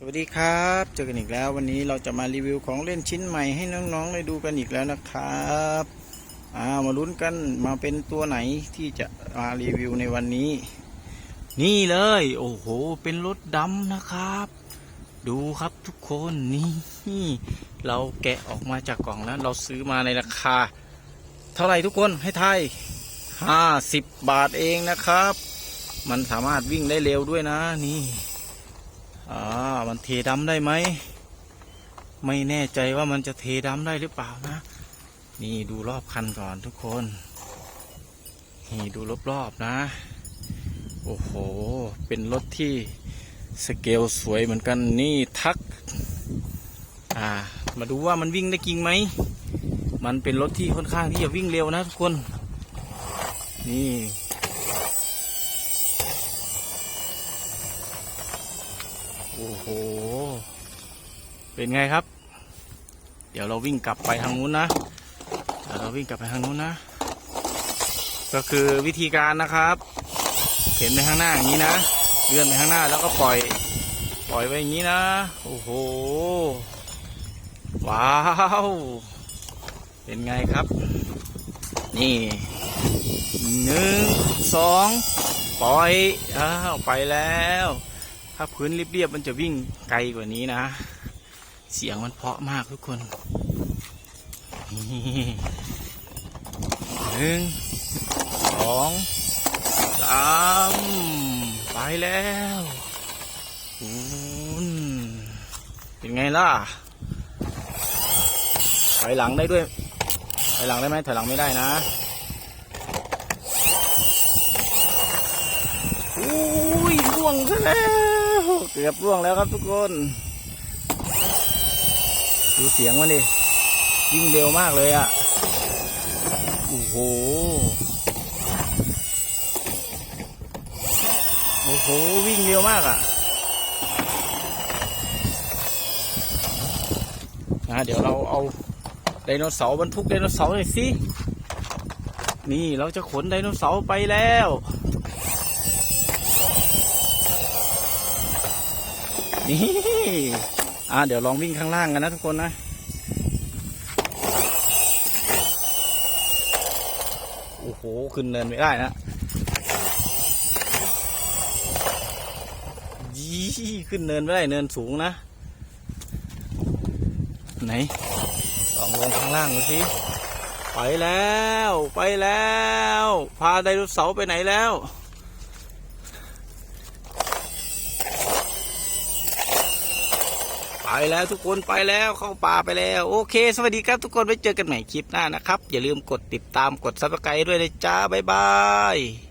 สวัสดีครับเจอกันอีกแล้ววันนี้เราจะมารีวิวของเล่นชิ้นใหม่ให้น้องๆได้ดูกันอีกแล้วนะครับามาลุ้นกันมาเป็นตัวไหนที่จะมารีวิวในวันนี้ นี่เลย โอ้โห เป็นรถดำนะครับ ดูครับทุกคนนี่เราแกะออกมาจากกล่องแล้วเราซื้อมาในราคา เท่าไหร่ทุกคนให้ทายห้าสิบบาทเองนะครับ มันสามารถวิ่งได้เร็วด้วยนะนี่อ่า มันเทดำได้ไหม ไม่แน่ใจว่ามันจะเทดำได้หรือเปล่านะ นี่ดูรอบคันก่อนทุกคน นี่ดูรอบๆนะ โอ้โห เป็นรถที่สเกลสวยเหมือนกันนี่ทัก อ่า มาดูว่ามันวิ่งได้จริงไหม มันเป็นรถที่ค่อนข้างที่จะวิ่งเร็วนะทุกคน นี่ อ้โห เป็นไงครับ เดี๋ยวเราวิ่งกลับไปทางนู้นนะ เดี๋ยวเราวิ่งกลับไปทางนู้นนะ ก็คือวิธีการนะครับ เข็นไปข้างหน้าอย่างนี้นะ เลื่อนไปข้างหน้าแล้วก็ปล่อย ปล่อยไว้อย่างนี้นะ โอ้โห ว้าว เป็นไงครับ นี่หนึ่งสองปล่อยอ้าวไปแล้ว ถ้าพื้นเรียบๆมันจะวิ่งไกลกว่านี้นะ เสียงมันเพาะมากทุกคนนี่หนึ่งสองสามไปแล้วเป็นไงล่ะถอยหลังได้ด้วยถอยหลังได้ไหมถอยหลังไม่ได้นะอุ้ยล่วงซะแล้ว เกือบล่วงแล้วครับทุกคน ดูเสียงมันดิวิ่งเร็วมากเลยอะ่ะ โอ้โห โอ้โห วิ่งเร็วมากอะ่ะนะเดี๋ยวเราเอาไดโนเสาร์บรรทุกไดโนเสาร์หน่อยสิ นี่เราจะขนไดโนเสาร์ไปแล้ว นี่อ่าเดี๋ยวลองวิ่งข้างล่างกันนะทุกคนนะโอ้โหขึ้นเนินไม่ได้นะยี่ขึ้นเนินไม่ได้เนินสูงนะ ไหนลองลงข้างล่างดูสิไปแล้ว ไปแล้ว พาไดโนเสาร์ไปไหนแล้ว ไปแล้วทุกคนไปแล้วเข้าป่าไปแล้ว โอเค สวัสดีครับทุกคนไว้เจอกันใหม่คลิปหน้านะครับ อย่าลืมกดติดตามกดซับสไครต์ด้วยนะจ้าบ๊ายบาย